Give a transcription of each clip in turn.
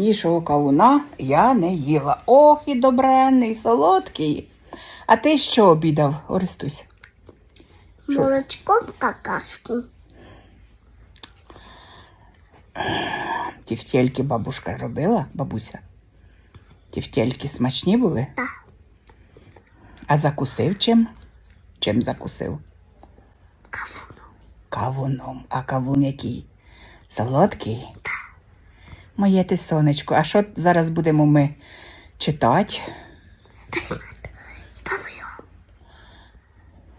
Снішого кавуна я не їла. Ох, і добренний, солодкий. А ти що обідав, Орестусь? Молочко в какашку. Тівтєльки бабушка робила, бабуся? Тівтєльки смачні були? Так. А закусив чим? Чим закусив? Кавуну. Кавуном. А кавун який? Солодкий? Моє ти сонечко. А що зараз будемо ми читати?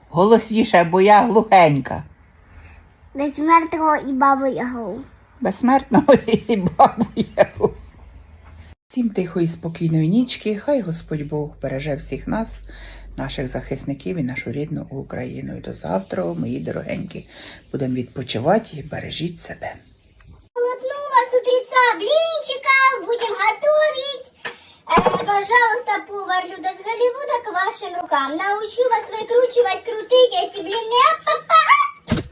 Голосніше, бо я глухенька. Безмертного і бабу Ягу. Безсмертного і бабу Ягу. Всім тихої спокійної нічки. Хай Господь Бог береже всіх нас, наших захисників і нашу рідну Україну. І до завтра, мої дорогенькі, будемо відпочивати і бережіть себе. Пожалуйста, повар Люда с Голливуда к вашим рукам. Научу вас викручувати, крутити эти блини.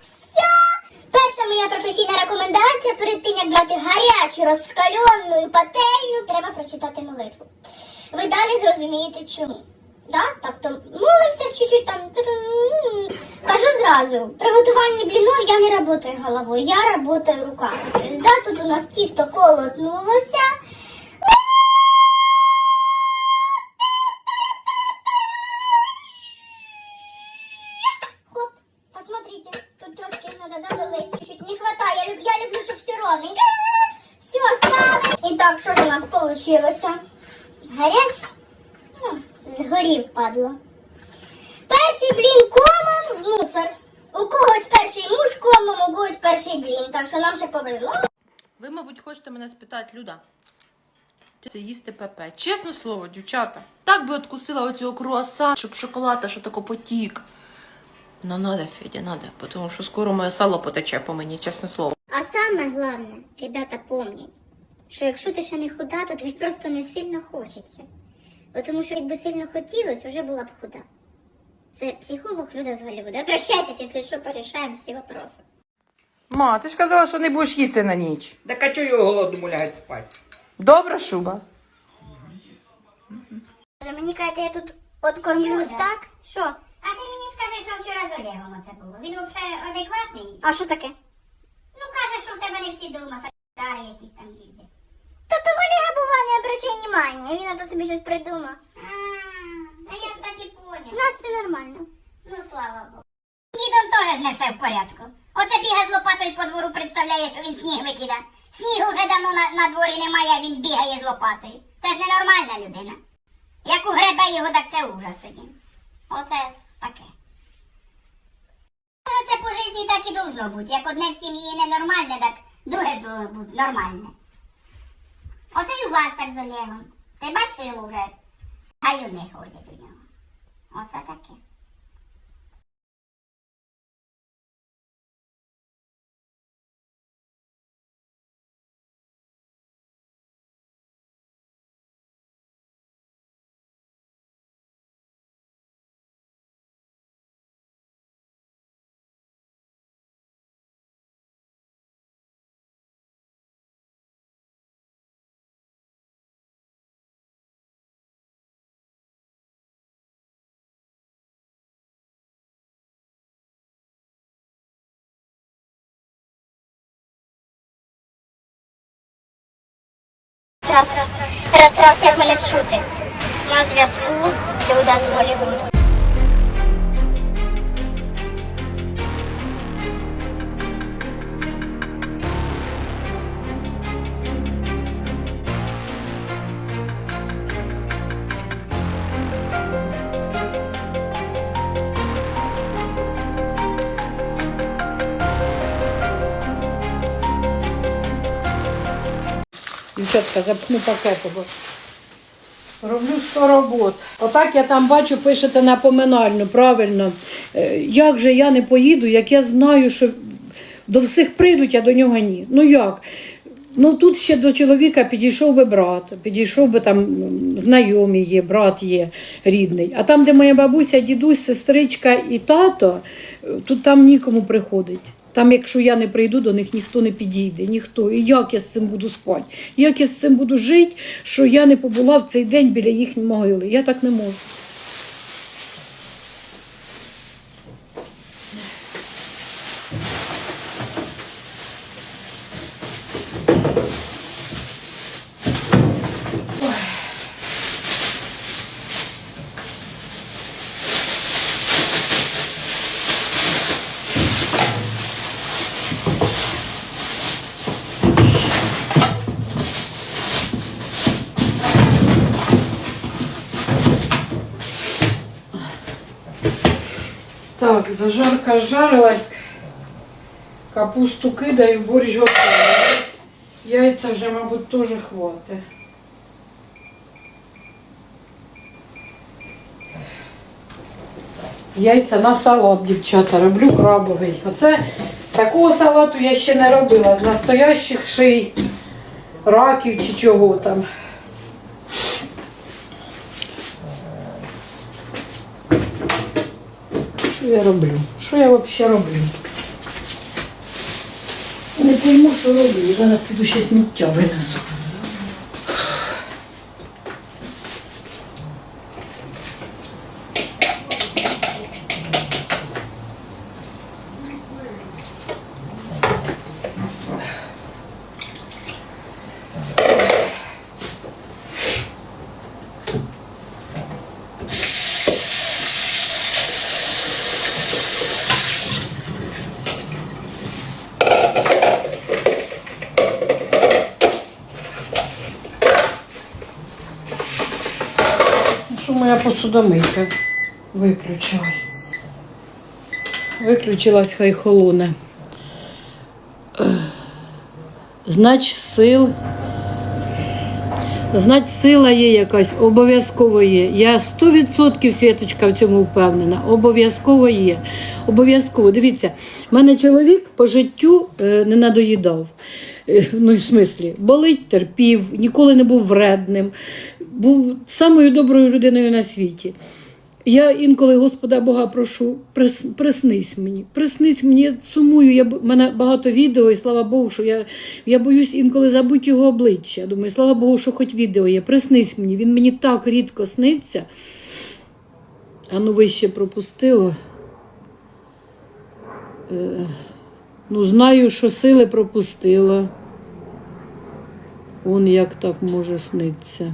Все. Перша моя професійна рекомендація перед тим, як брати гарячу, розкалену пательню, треба прочитати молитву. Ви далі зрозумієте чому. Да? Тобто молимося чуть-чуть там. Кажу зразу, при готуванні блінов я не працюю головою, я працюю руками. Тобто, да, тут у нас тісто колотнулося. Получилось? Горячий? Ну, згорів, падло. Перший блін комом в мусор. У когось перший муж комом, у когось перший блін. Так що нам ще повезло. Ви, мабуть, хочете мене спитати, Люда. Це їсти пепе? Чесне слово, дівчата. Так би откусила оцього круаса, щоб шоколад, аж тако потік. Ну, надо, Федя, надо, тому що скоро моє сало потече по мені, чесне слово. А саме головне, ребята, помніть, що якщо ти ще не худа, то тобі просто не сильно хочеться. Бо Тому що якби сильно хотілося, вже була б худа. Це психолог Люда з Голлівуда. Обращайтесь, якщо що, порішаємо всі вопроси. Ма, ти ж казала, що не будеш їсти на ніч. Так а чого його голодному лягать спати? Добра шуба. Може, Мені кажете, я тут откормлюсь, так? Що? А ти мені скажи, що вчора з Олегом оце було. Він взагалі адекватний? А що таке? Ну каже, що в тебе не всі дома санітари якісь там їздять. Бува, не він ото собі щось придумав. А я ж так і поняв. У нас все нормально. Ну, слава Богу. Дідом теж не все в порядку. Оце бігає з лопатою по двору, представляє, що він сніг викида. Снігу вже давно на, на дворі немає, а він бігає з лопатою. Це ж ненормальна людина. Як угребе його, так це ужас тоді. Оце таке. Це по житті так і должно бути. Як одне в сім'ї ненормальне, так друге ж должно бути нормальне. Оце і у вас так з Олегом. Ти бачиш, що йому вже гаюни ходять у нього. Оце таке. Раз, раз, мене чути. На зв'язку Люда з Голлівуду. Дівчатка, запхну пакети, бо роблю 100 робот. Отак я там бачу, пишете напоминальну, правильно. Е, Як же я не поїду, як я знаю, що до всіх прийдуть, а до нього ні. Ну як? Ну тут ще до чоловіка підійшов би брат, підійшов би там знайомий є, брат є рідний. А там, де моя бабуся, дідусь, сестричка і тато, е, тут там нікому приходить. Там, якщо я не прийду, до них ніхто не підійде, ніхто. І як я з цим буду спати? Як я з цим буду жити, що я не побула в цей день біля їхньої могили? Я так не можу. Так, зажарка жарилась. Капусту кидаю, борщ готовий. Яйця вже, мабуть, теж хватить. Яйця на салат, дівчата, роблю крабовий. Оце такого салату я ще не робила з настоящих ший, раків чи чого там. Я роблю? Що я взагалі роблю? Не пойму, що роблю. Зараз піду ще сміття винесу. Ну, Що моя посудомийка виключилась? Виключилась, хай холоне. Знач сил. Знать, сила є якась, обов'язково є. Я 100% Світочка в цьому впевнена. Обов'язково є. Обов'язково. Дивіться, в мене чоловік по життю е, не надоїдав. Е, Ну, в смислі, болить, терпів, ніколи не був вредним, був самою доброю людиною на світі. Я інколи Господа Бога прошу, прис, приснись мені, приснись мені, я сумую. Я, б- мене багато відео, і слава Богу, що я, я боюсь інколи забути його обличчя. Думаю, слава Богу, що хоч відео є. Приснись мені. Він мені так рідко сниться. А ну вище пропустило. Е, ну, знаю, що сили пропустила. Он як так може сниться.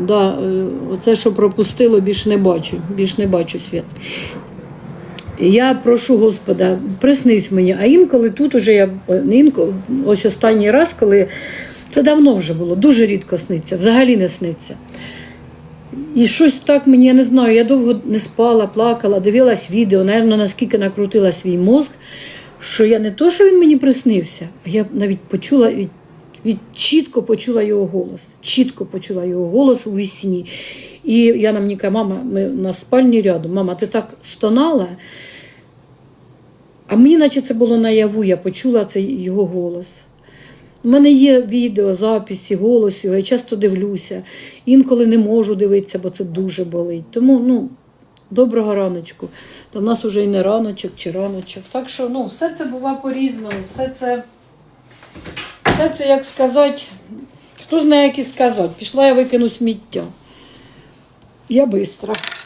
Да, е, оце, що пропустило, більш не бачу, більш не бачу світ. Я прошу Господа, приснись мені, а інколи тут уже я е, інколи, ось останній раз, коли це давно вже було, дуже рідко сниться, взагалі не сниться. І щось так мені, я не знаю, я довго не спала, плакала, дивилась відео, напевно, наскільки накрутила свій мозк, що я не то, що він мені приснився, а я навіть почула, від, чітко почула його голос. Чітко почула його голос у вісні. І я нам каже, мама, ми на спальні рядом, мама, ти так стонала. А мені, наче це було наяву, я почула цей його голос. У мене є відео, записи, голос його, я часто дивлюся. Інколи не можу дивитися, бо це дуже болить. Тому ну, доброго раночку. Та в нас вже і не раночок чи раночок. Так що ну, все це буває по-різному, все це, все це, як сказати, хто знає, як і сказати. Пішла я викину сміття. Я швидко.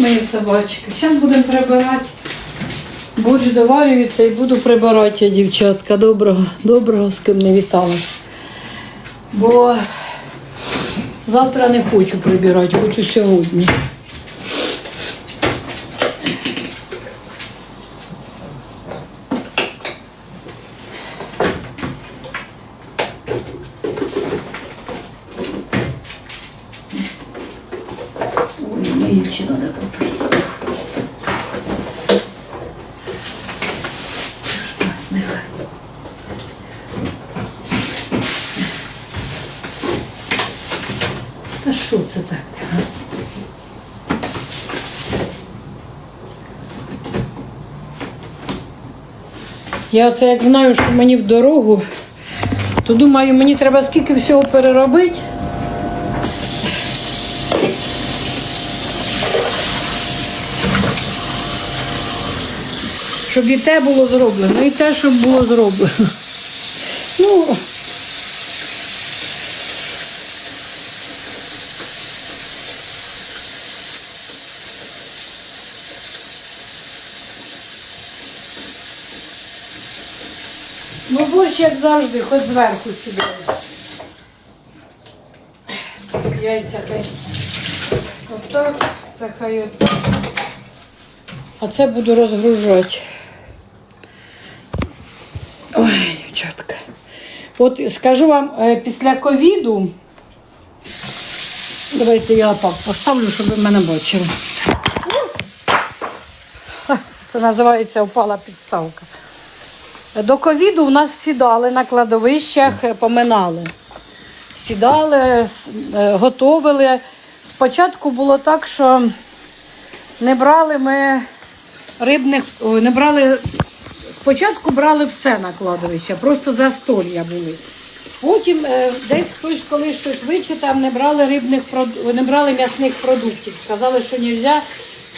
Мої собачки. Зараз будемо прибирати. Борщ доварюється і буду прибирати дівчатка. Доброго, доброго, з ким не вітала. Бо завтра не хочу прибирати, хочу сьогодні. Ой, миючи треба купити. Нехай. Та що це таке? а? Я оце як знаю, що мені в дорогу, то думаю, мені треба скільки всього переробити. Щоб і те було зроблено, і те, щоб було зроблено. Ну, ну борщ, як завжди, хоч зверху сюди. Яйця хай. Отак, це хай отак. А це буду розгружати. Ой, дівчатка. От скажу вам, е, після ковіду. Давайте я так поставлю, щоб ви мене бачили. Це називається опала підставка. До ковіду у нас сідали на кладовищах, е, поминали. Сідали, е, готовили. Спочатку було так, що не брали ми рибних, не брали. Спочатку брали все на кладовище, просто застолья були. Потім е, десь хтось коли щось вичитав, не брали рибних не брали м'ясних продуктів. Сказали, що не можна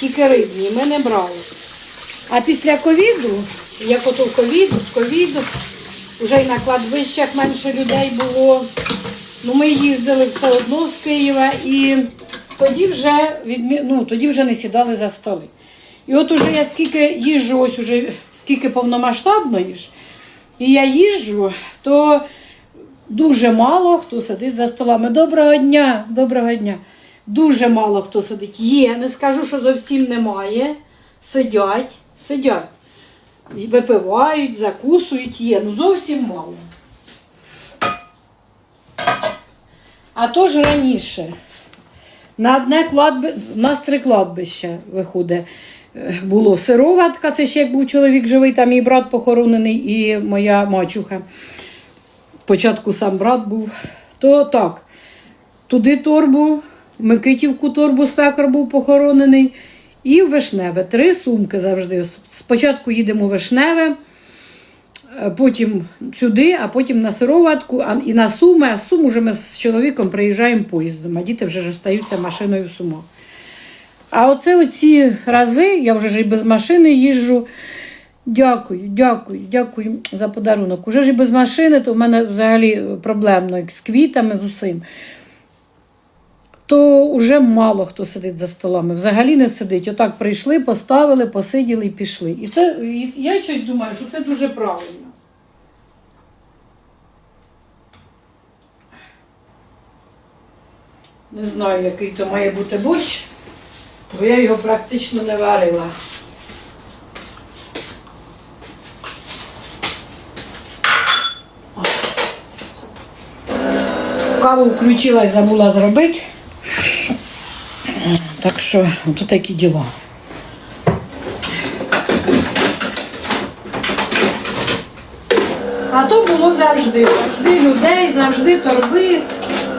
тільки рибні. Ми не брали. А після ковіду, як ото ковід, ковід, вже й на кладовищах менше людей було. Ну, ми їздили все одно з Києва і тоді вже, відмі... ну, тоді вже не сідали за столи. І от уже я скільки їжджу, ось уже скільки повномасштабно їж, і я їжджу, то дуже мало хто сидить за столами. Доброго дня, доброго дня. Дуже мало хто сидить. Є, не скажу, що зовсім немає. Сидять, сидять. І Випивають, закусують, є. Ну зовсім мало. А то ж раніше. На одне кладби... У нас три кладбища виходить. Е, Було сироватка, це ще як був чоловік живий, там мій брат похоронений і моя мачуха. Спочатку сам брат був. То так, туди торбу, Микитівку торбу свекор був похоронений. І в Вишневе. Три сумки завжди. Спочатку їдемо в Вишневе, е, потім сюди, а потім на сироватку, а і на Суми, а з Сум уже ми з чоловіком приїжджаємо поїздом, а діти вже ж остаються машиною в Сумах. А оце оці рази, я вже ж і без машини їжджу. Дякую, дякую, дякую за подарунок. Уже ж і без машини, то в мене взагалі проблемно як з квітами, з усім. То вже мало хто сидить за столами. Взагалі не сидить. Отак прийшли, поставили, посиділи і пішли. І це я щось думаю, що це дуже правильно. Не знаю, який то має бути борщ, бо я його практично не варила. Каву включила і забула зробити. Так що тут такі діла. А то було завжди. Завжди людей, завжди торби.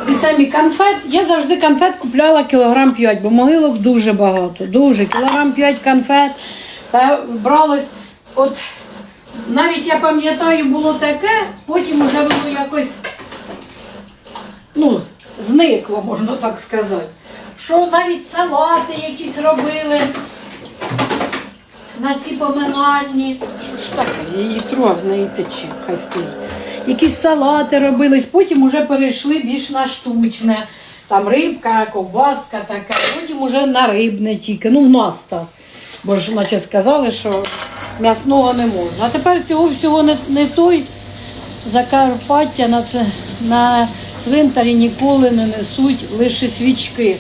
І самі конфет. Я завжди конфет купляла кілограм 5, бо могилок дуже багато. Дуже. Кілограм 5 конфет. Та бралось. От навіть я пам'ятаю, було таке, потім вже воно якось ну, зникло, можна так сказати. Що навіть салати якісь робили на ці поминальні. Що ж таке? Її трогав, з неї хай стоїть. Якісь салати робились, потім вже перейшли більш на штучне. Там рибка, ковбаска така, потім уже на рибне тільки. Ну, в нас так. Бо ж, наче сказали, що м'ясного не можна. А тепер цього всього не, не той. Закарпаття на, на цвинтарі ніколи не несуть лише свічки.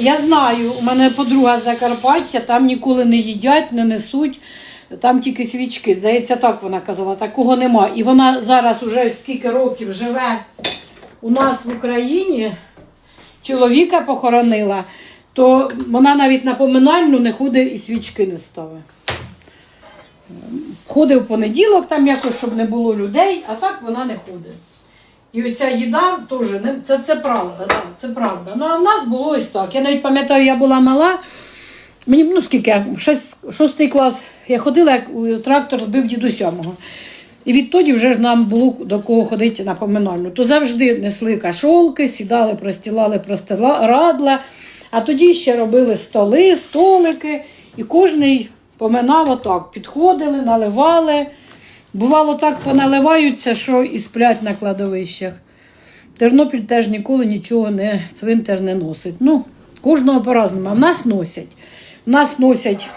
Я знаю, у мене подруга з Закарпаття, там ніколи не їдять, не несуть, там тільки свічки. Здається, так вона казала, такого нема. І вона зараз уже скільки років живе у нас в Україні, чоловіка похоронила, то вона навіть на поминальну не ходить і свічки не ставить. Ходить в понеділок, там якось, щоб не було людей, а так вона не ходить. І оця їда теж, це, це правда, да, це правда. Ну а в нас було ось так. Я навіть пам'ятаю, я була мала, мені ну скільки, шесть, шостий клас, я ходила, як трактор збив дідуся мого. І відтоді вже ж нам було до кого ходити на поминальну. То завжди несли кашолки, сідали, простілали радла, а тоді ще робили столи, столики, і кожний поминав отак. Підходили, наливали. Бувало так поналиваються, що і сплять на кладовищах. Тернопіль теж ніколи нічого не цвинтар не носить. Ну, кожного по-разному. А в нас носять. В нас носять.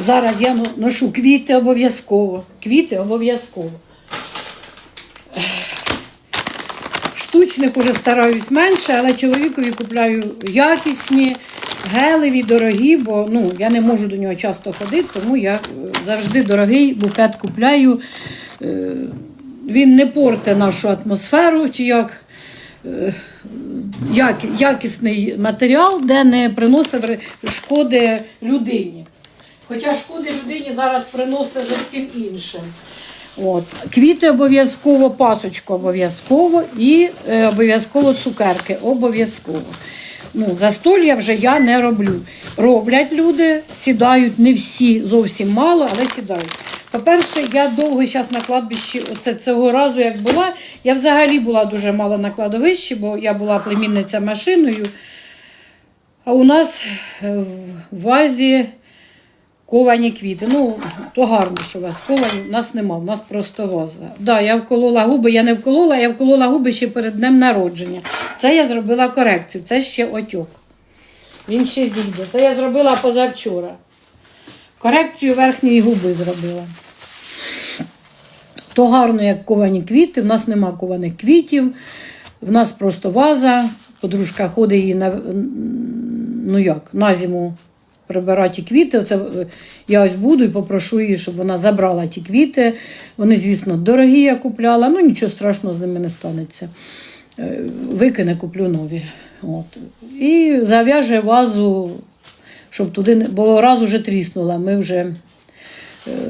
Зараз я ношу квіти обов'язково. Квіти обов'язково. Штучних уже стараюсь менше, але чоловікові купляю якісні, гелеві, дорогі, бо ну, я не можу до нього часто ходити, тому я е, завжди дорогий букет купляю. Е, Він не порте нашу атмосферу, чи як е, як, якісний матеріал, де не приносить шкоди людині. Хоча шкоди людині зараз приносить зовсім іншим. От. Квіти обов'язково, пасочку обов'язково і е, обов'язково цукерки. Обов'язково. Ну, застолья вже я не роблю. Роблять люди, сідають не всі, зовсім мало, але сідають. По-перше, я довго час на кладбищі, оце цього разу як була, я взагалі була дуже мало на кладовищі, бо я була племінниця машиною. А у нас е, в вазі ковані квіти. Ну, то гарно, що у вас ковані, у нас нема, у нас просто ваза. Да, я вколола губи, я не вколола, я вколола губи ще перед днем народження. Це я зробила корекцію, це ще отьок. Він ще зійде. Це я зробила позавчора. Корекцію верхньої губи зробила. То гарно, як ковані квіти. В нас нема кованих квітів, в нас просто ваза. Подружка ходить її на, ну як, на зиму прибирати квіти. Оце е, я ось буду і попрошу її, щоб вона забрала ті квіти. Вони, звісно, дорогі я купляла, ну нічого страшного з ними не станеться. Е, Викине, куплю нові. От. І зав'яже вазу, щоб туди не. Бо раз уже тріснула, ми вже е,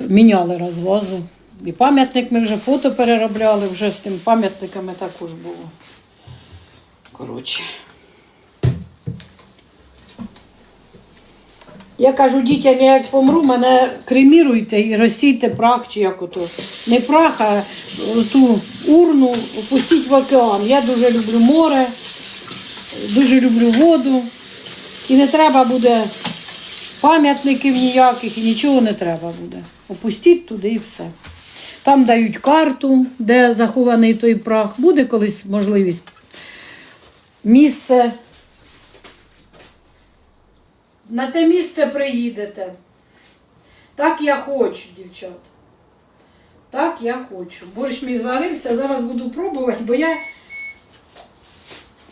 міняли раз вазу. І пам'ятник ми вже фото переробляли, вже з тим пам'ятниками також було. Коротше. Я кажу дітям, я як помру, мене креміруйте і розсійте прах, чи як ото. Не прах, а ту урну опустіть в океан. Я дуже люблю море, дуже люблю воду. І не треба буде пам'ятників ніяких, і нічого не треба буде. Опустіть туди і все. Там дають карту, де захований той прах. Буде колись можливість. Місце на те місце приїдете. Так я хочу, дівчат. Так я хочу. Борщ мій зварився, зараз буду пробувати, бо я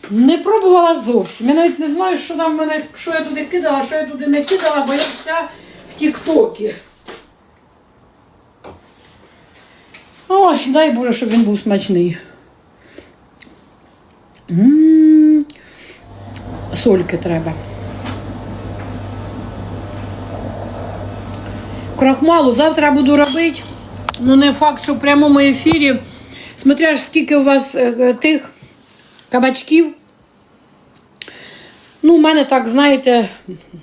не пробувала зовсім. Я навіть не знаю, що там мене, що я туди кидала, що я туди не кидала, бо я вся в Тік-Токі. Ой, дай Боже, щоб він був смачний. М, Сольки треба. Крахмалу завтра буду робити. Ну, не факт, що в прямому ефірі. Смотря ж, скільки у вас е, е, тих кабачків. Ну, у мене так, знаєте,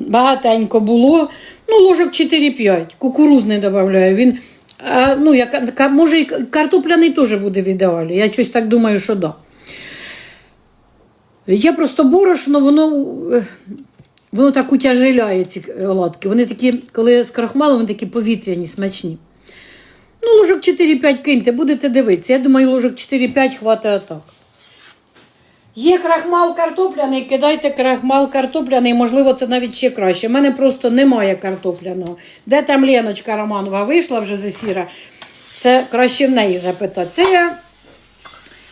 багатенько було. Ну, ложок 4-5. Кукурузний додаю. Він, а, ну, як, може, і картопляний теж буде в ідеалі. Я щось так думаю, що да. Є просто борошно, воно, е, воно так утяжеляє ці оладки. Вони такі, коли з крахмалом, вони такі повітряні, смачні. Ну, ложок 4-5 киньте, будете дивитися. Я думаю, ложок 4-5 хватає так. Є крахмал картопляний, кидайте крахмал картопляний, можливо, це навіть ще краще. У мене просто немає картопляного. Де там Леночка Романова вийшла вже з ефіра? Це краще в неї запитати. Це я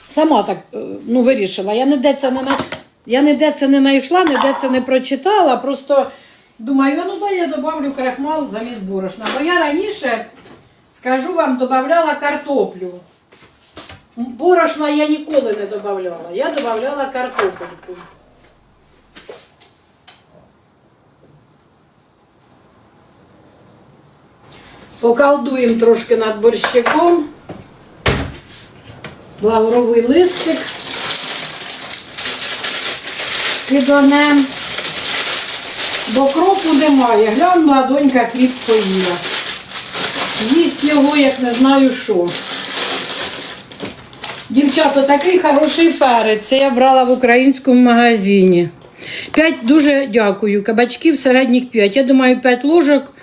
сама так е, ну, вирішила. Я ніде це не на... я ніде це не знайшла, ніде це не прочитала. Просто думаю, ну то я додавлю крахмал замість борошна. Бо я раніше, скажу вам, додавала картоплю. Борошна я ніколи не додавала. Я додавала картопельку. Покалдуємо трошки над борщиком. Лавровий листик. Киданем. Бо кропу немає. Глянула, донька хліб поїла. Їсть його, як не знаю що. Дівчата, такий хороший перець. Це я брала в українському магазині. П'ять дуже дякую. Кабачків середніх п'ять. Я думаю, п'ять ложок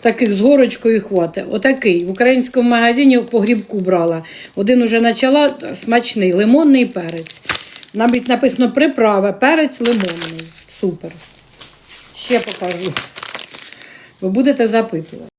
таких з горочкою хватить. Отакий. В українському магазині по грібку брала. Один уже почала смачний, лимонний перець. Навіть написано приправа, перець лимонний. Супер. Ще покажу. Ви будете запитувати.